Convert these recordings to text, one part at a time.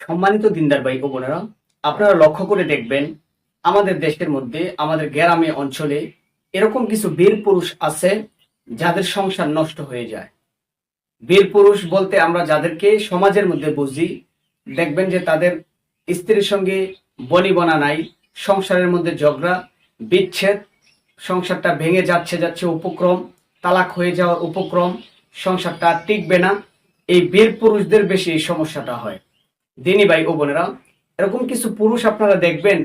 সম্মানিত দিনদার ভাই ও বোনেরা, আপনারা লক্ষ্য করে দেখবেন, আমাদের দেশের মধ্যে, আমাদের গ্রামে অঞ্চলে এরকম কিছু বীর পুরুষ আছে যাদের সংসার নষ্ট হয়ে যায়। বীর পুরুষ বলতে আমরা যাদেরকে সমাজের মধ্যে বুঝি, দেখবেন যে তাদের স্ত্রীর সঙ্গে বনিবনা নাই, সংসারের মধ্যে ঝগড়া, বিচ্ছেদ, সংসারটা ভেঙে যাচ্ছে যাচ্ছে উপক্রম, তালাক হয়ে যাওয়ার উপক্রম, সংসারটা টিকবে না। এই বীর পুরুষদের বেশি এই সমস্যাটা হয়। দিনী ভাই ও বোনেরা, এরকম কিছু পুরুষ আপনারা দেখবেন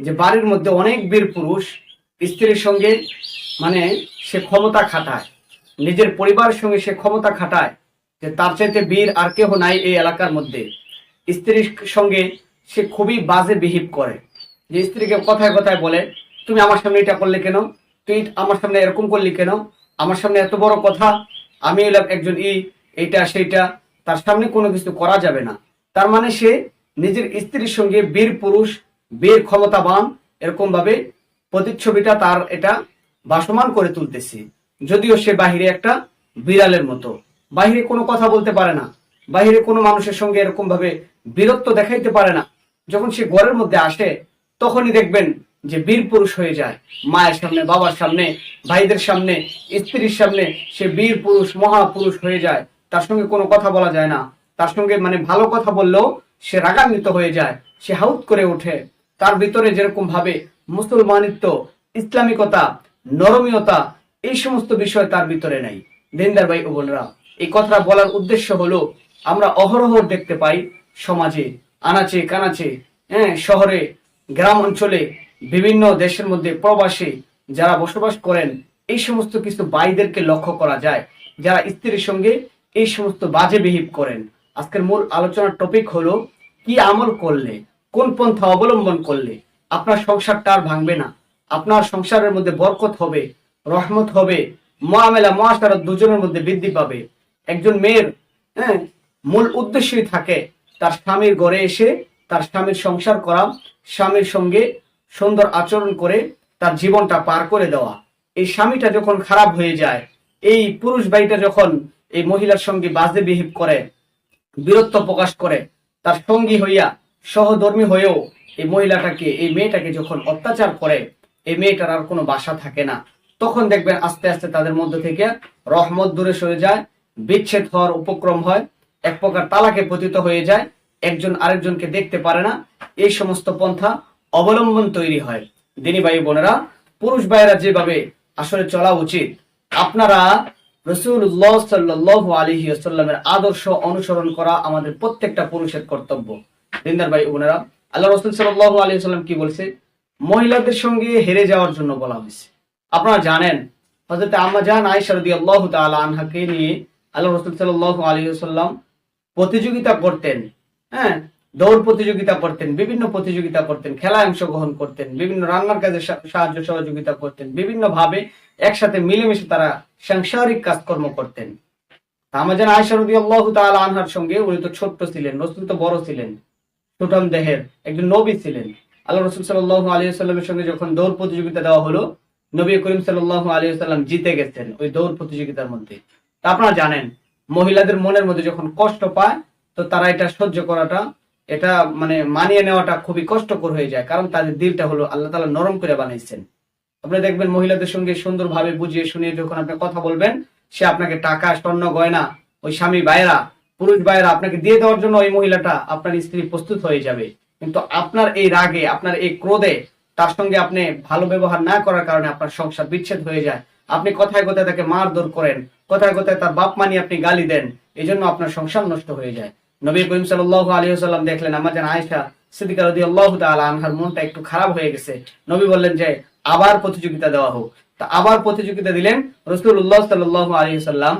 যে বাড়ির মধ্যে অনেক বীর পুরুষ, স্ত্রীর সঙ্গে মানে সে ক্ষমতা খাটায়, নিজের পরিবারের সঙ্গে সে ক্ষমতা খাটায়, যে তার চাইতে বীর আর কেহ নাই এই এলাকার মধ্যে। স্ত্রীর সঙ্গে সে খুবই বাজে বিহেভ করে, যে স্ত্রীকে কথায় কথায় বলে, তুমি আমার সামনে এটা করলে কেন? তুই আমার সামনে এরকম করলি কেন? আমার সামনে এত বড় কথা, আমি এলাম একজন ই, এইটা, সেইটা, তার সামনে কোনো কিছু করা যাবে না। তার মানে সে নিজের স্ত্রীর সঙ্গে বীর পুরুষ, বীর ক্ষমতাবান এরকম ভাবে প্রতিচ্ছবিটা তার এটা বাসমান করে তুলতেছে। যদিও সে বাহিরে একটা বিড়ালের মতো। বাহিরে কোনো কথা বলতে পারে না। বাহিরে কোনো মানুষের সঙ্গে এরকম ভাবে বীরত্ব দেখাইতে পারে না। যখন সে ঘরের মধ্যে আসে, তখনই দেখবেন যে বীর পুরুষ হয়ে যায়। মায়ের সামনে, বাবার সামনে, ভাইদের সামনে, স্ত্রীর সামনে সে বীর পুরুষ, মহাপুরুষ হয়ে যায়। তার সঙ্গে কোনো কথা বলা যায় না। তার সঙ্গে মানে ভালো কথা বললেও সে রাগান্বিত হয়ে যায়, সে হাউত করে ওঠে। তার ভিতরে যেরকম ভাবে মুসলমানিত্ব, ইসলামিকতা, নরমীয়তা, এই সমস্ত বিষয় তার ভিতরে নাই। দিনদার ভাই ও বোনরা, এই কথাটা বলার উদ্দেশ্য হলো, আমরা অহরহ দেখতে পাই সমাজে, আনাচে, কানাচে হ্যাঁ শহরে, গ্রাম অঞ্চলে, বিভিন্ন দেশের মধ্যে প্রবাসী যারা বসবাস করেন, এই সমস্ত কিছু বাইদেরকে লক্ষ্য করা যায়, যারা স্ত্রীর সঙ্গে এই সমস্ত বাজে বিহেভ করেন। আজকের মূল আলোচনার টপিক হলো, কি আমল করলে, কোন পন্থা অবলম্বন করলে আপনার সংসারটা আর ভাঙবে না? আপনার সংসারের মধ্যে বরকত হবে, রহমত হবে, মহামেলা মহাসারত দুজনের মধ্যে বৃদ্ধি পাবে। একজন মেয়ের হ্যাঁ মূল উদ্দেশ্যই থাকে, তার স্বামীর ঘরে এসে তার স্বামীর সংসার করা, স্বামীর সঙ্গে সুন্দর আচরণ করে তার জীবনটা পার করে দেওয়া। এই স্বামীটা যখন খারাপ হয়ে যায়, এই পুরুষ বাড়িটা যখন এই মহিলার সঙ্গে বাজে বিহেভ করে বীরত্ব প্রকাশ করে, তার সঙ্গী হইয়া সহধর্মী হয়েও এই মহিলাটাকে, এই মেয়েটাকে যখন অত্যাচার করে, এই মেয়েটার আর কোনো বাসা থাকে না। তখন দেখবেন আস্তে আস্তে তাদের মধ্যে থেকে রহমত দূরে সরে যায়, বিচ্ছেদ হওয়ার উপক্রম হয়, এক প্রকার তালাকে পতিত হয়ে যায়, একজন আরেকজনকে দেখতে পারে না। এই সমস্ত পন্থা অবলম্বন তৈরি হয়। দিনী ভাই বোনেরা, পুরুষ ভাইয়েরা যেভাবে আসলে চলা উচিত, আপনারা রসুল্লাহ সাল্লাহ আলহি আসাল্লামের আদর্শ অনুসরণ করা আমাদের প্রত্যেকটা পুরুষের কর্তব্য। দিনদার ভাই আল্লাহ রসুল সাল্লাহ সাল্লাম কি বলছে? মহিলাদের সঙ্গে হেরে যাওয়ার জন্য বলা হয়েছে। আপনারা জানেন হজরত আমাজান আয়সারদি আল্লাহ তালা আনহাকে নিয়ে আল্লাহ রসুল সাল্লাহ আলী সাল্লাম প্রতিযোগিতা করতেন। হ্যাঁ দৌড় প্রতিযোগিতা করতেন, বিভিন্ন প্রতিযোগিতা করতেন, খেলায় অংশগ্রহণ করতেন, বিভিন্ন রান্নার কাজে সাহায্য সহযোগিতা করতেন বিভিন্ন ভাবে একসাথে মিলেমিশে তারা সাংসারিক কাজকর্ম করতেন। আমাজান আয়সা রদি আল্লাহ তাআলা আনহার সঙ্গে উনি তো ছোট্ট ছিলেন রসুল তো বড় ছিলেন, সুঠাম দেহের একজন নবী ছিলেন। আল্লাহ রসুল সাল্লাহ আলী সাল্লামের সঙ্গে যখন দৌড় প্রতিযোগিতা দেওয়া হলো, নবী করিম সাল্লাহ আলী সাল্লাম জিতে গেছেন ওই দৌড় প্রতিযোগিতার মধ্যে। তা আপনারা জানেন, মহিলাদের মনের মধ্যে যখন কষ্ট পায়, তো তারা এটা সহ্য করাটা এটা মানে মানিয়ে নেওয়াটা খুবই কষ্টকর হয়ে যায়, কারণ তাদের দিলটা হলো আল্লাহ তাআলা নরম করে বানাইছেন আপনি দেখবেন মহিলাদের সঙ্গে সুন্দরভাবে বুঝিয়ে শুনিয়ে যখন আপনি কথা বলবেন, সে আপনাকে টাকা, স্বর্ণ, গয়না, ওই স্বামী ভাইয়েরা, পুরুষ ভাইয়েরা আপনাকে দিয়ে দেওয়ার জন্য ওই মহিলাটা আপনার স্ত্রী প্রস্তুত হয়ে যাবে। কিন্তু আপনার এই রাগে, আপনার এই ক্রোধে, তার সঙ্গে আপনি ভালো ব্যবহার না করার কারণে আপনার সংসার বিচ্ছেদ হয়ে যায়। আপনি কথায় কথায় তাকে মারধর করেন, কথায় কথায় তার বাপ মানি আপনি গালি দেন এই জন্য আপনার সংসার নষ্ট হয়ে যায়। নবী করিম সাল্লাহ আলী সাল্লাম দেখলেন আমার যেন আয়সা সিদ্দিকা রদি আল্লাহ তালা আনহার মনটা একটু খারাপ হয়ে গেছে। নবী বললেন যে, আবার প্রতিযোগিতা দেওয়া হোক। তা আবার প্রতিযোগিতা দিলেন রসুল্লাহ সাল্লাহ আলী সাল্লাম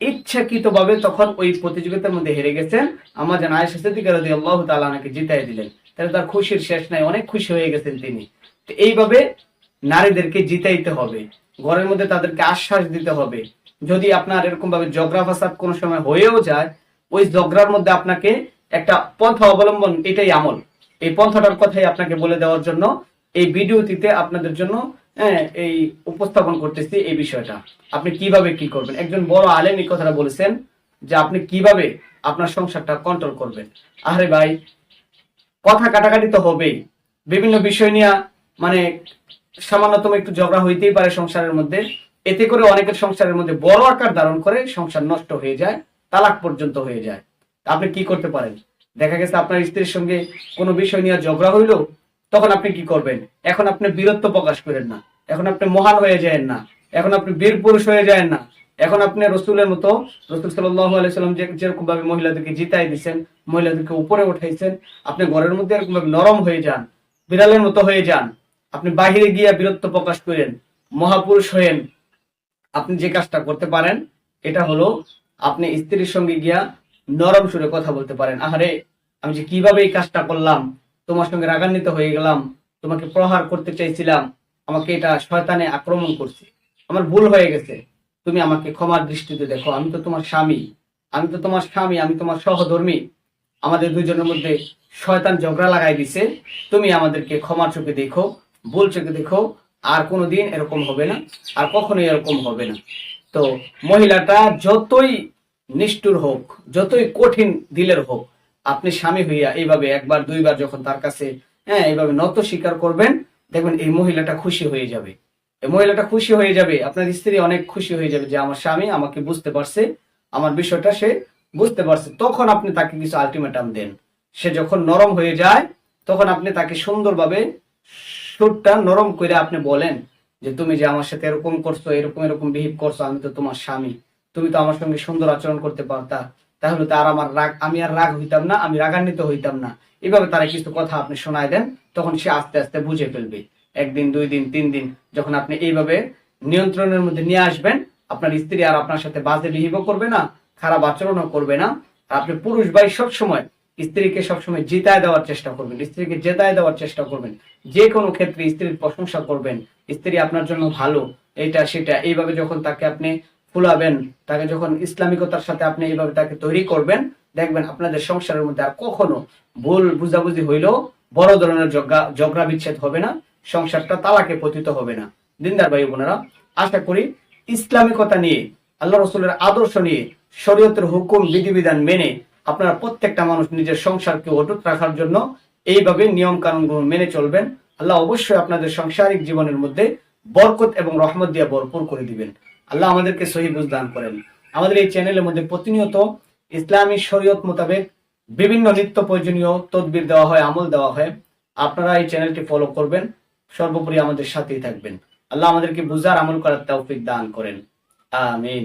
ইচ্ছাকৃত ভাবে তখন ওই প্রতিযোগিতার মধ্যে হেরে গেছেন। আমার যেন আয়সা সিদ্দিকা রদি আল্লাহ তালাকে জিতাই দিলেন। তাহলে তার খুশির শেষ নাই, অনেক খুশি হয়ে গেছেন তিনি। তো এইভাবে নারীদেরকে জিতাইতে হবে। ঘরের মধ্যে তাদেরকে আশ্বাস দিতে হবে। যদি আপনার এরকম ভাবে জগরা ফাসাদ কোনো সময় হয়েও যায় ওই জগরার মধ্যে আপনাকে একটা পন্থা অবলম্বন এটাই আমল। এই পন্থাটার কথাই আপনাকে বলে দেওয়ার জন্য এই ভিডিওটিতে আপনাদের জন্য হ্যাঁ, এই উপস্থাপন করতেছি এই বিষয়টা। আপনি কীভাবে কি করবেন? একজন বড় আলেম এই কথাটা বলেছেন যে আপনি কীভাবে আপনার সংসারটা কন্ট্রোল করবেন। আরে ভাই কথা কাটাকাটি তো হবেই। বিভিন্ন বিষয় নিয়ে মানে সামান্যতম একটু ঝগড়া হইতেই পারে সংসারের মধ্যে। এতে করে অনেকের সংসারের মধ্যে বড় আকার ধারণ করে সংসার নষ্ট হয়ে যায়। তালাক পর্যন্ত হয়ে যায়। আপনি কি করতে পারেন? দেখা গেছে আপনার স্ত্রীর সঙ্গে কোনো বিষয় নিয়ে ঝগড়া হইল, তখন আপনি কি করবেন? এখন আপনি বীরত্ব প্রকাশ করেন না। এখন আপনি মহান হয়ে যায়েন না। এখন আপনি বীর পুরুষ হয়ে যায়েন না। এখন আপনি রসুলের মতো, রসুল যে যেরকম ভাবে মহিলাদেরকে জিতাই দিচ্ছেন মহিলাদেরকে উপরে উঠাইছেন, আপনি ঘরের মধ্যে এরকম ভাবে নরম হয়ে যান, বিড়ালের মতো হয়ে যান, আপনি বাহিরে গিয়ে বীরত্ব প্রকাশ করেন, মহাপুরুষ হয়েন, আপনি যে কাজটা করতে পারেন, এটা হলো আপনি স্ত্রীর সঙ্গে গিয়া নরম সুরে কথা বলতে পারেন। আহারে, আমি যে কীভাবে এই কাজটা করলাম, তোমার সঙ্গে রাগান্বিত হয়ে গেলাম, তোমাকে প্রহার করতে চাইছিলাম, আমাকে এটা শয়তানে আক্রমণ করছে। আমার ভুল হয়ে গেছে। তুমি আমাকে ক্ষমার দৃষ্টিতে দেখো। আমি তো তোমার স্বামী। আমি তো তোমার স্বামী, আমি তোমার সহধর্মী। আমাদের দুজনের মধ্যে শয়তান ঝগড়া লাগাই দিছে। তুমি আমাদেরকে ক্ষমার চোখে দেখো, ভুল চোখে দেখো। আর কোনোদিন এরকম হবে না, আর কখনো এরকম হবে না। তো মহিলাটা যতই নিষ্ঠুর হোক, যতই কঠিন দিলের হোক, আপনি স্বামী হইয়া এইভাবে একবার, দুইবার যখন তার কাছে হ্যাঁ এইভাবে নত স্বীকার করবেন, দেখবেন এই মহিলাটা খুশি হয়ে যাবে। এই মহিলাটা খুশি হয়ে যাবে, আপনার স্ত্রী অনেক খুশি হয়ে যাবে যে আমার স্বামী আমাকে বুঝতে পারছে, আমার বিষয়টা সে বুঝতে পারছে। তখন আপনি তাকে কিছু আলটিমেটাম দেন। সে যখন নরম হয়ে যায়, তখন আপনি তাকে সুন্দরভাবে সুরটা নরম করে আপনি বলেন যে তুমি যে আমার সাথে এরকম করছ, এরকম এরকম বিহেভ করছ, আমি তো তোমার স্বামী। তুমি তো আমার সঙ্গে সুন্দর আচরণ করতে পারতা। তাহলে তো আর আমার রাগ, আমি আর রাগ হইতাম না, আমি রাগান্বিত হইতাম না। এভাবে তারা কিছু কথা আপনি শোনায় দেন, তখন সে আস্তে আস্তে বুঝে ফেলবে। একদিন, দুই দিন, তিন দিন, যখন আপনি এইভাবে নিয়ন্ত্রণের মধ্যে নিয়ে আসবেন, আপনার স্ত্রী আর আপনার সাথে বাজে বিহেভও করবে না, খারাপ আচরণও করবে না। আপনি পুরুষ ভাই সবসময় স্ত্রীকে সবসময় জিতায় দেওয়ার চেষ্টা করবেন, স্ত্রীকে জেতায় দেওয়ার চেষ্টা করবেন। যে কোনো ক্ষেত্রে স্ত্রীর প্রশংসা করবেন স্ত্রী আপনার জন্য ভালো এটা সেটা, এইভাবে যখন তাকে আপনি ফুলাবেন, তাকে যখন ইসলামিকতার সাথে আপনি এইভাবে তাকে তৈরি করবেন, দেখবেন আপনাদের সংসারের মধ্যে আর কখনো ভুল বুঝাবুঝি হইলেও বড় ধরনের ঝগড়া- বিচ্ছেদ হবে না, সংসারটা তালাকে পতিত হবে না। দিনদার ভাই বোনেরা, আশা করি ইসলামিকতা নিয়ে, আল্লাহ রসুলের আদর্শ নিয়ে, শরীয়তের হুকুম, বিধিবিধান মেনে আপনারা প্রত্যেকটা মানুষ নিজের সংসারকে অটুট রাখার জন্য এইভাবে নিয়ম কানুনগুলো মেনে চলবেন। আল্লাহ অবশ্যই আপনাদের সাংসারিক জীবনের মধ্যে বরকত এবং রহমত দিয়ে ভরপুর করে দিবেন। আল্লাহ আমাদেরকে সহি দান করেন। আমাদের এই চ্যানেলের মধ্যে প্রতিনিয়ত ইসলামী শরীয়ত মোতাবেক বিভিন্ন নিত্য প্রয়োজনীয় তদবির দেওয়া হয়, আমল দেওয়া হয়। আপনারা এই চ্যানেলটি ফলো করবেন। সর্বোপরি আমাদের সাথেই থাকবেন। আল্লাহ আমাদেরকে বুঝার, আমল করার তৌফিক দান করেন। আমিন।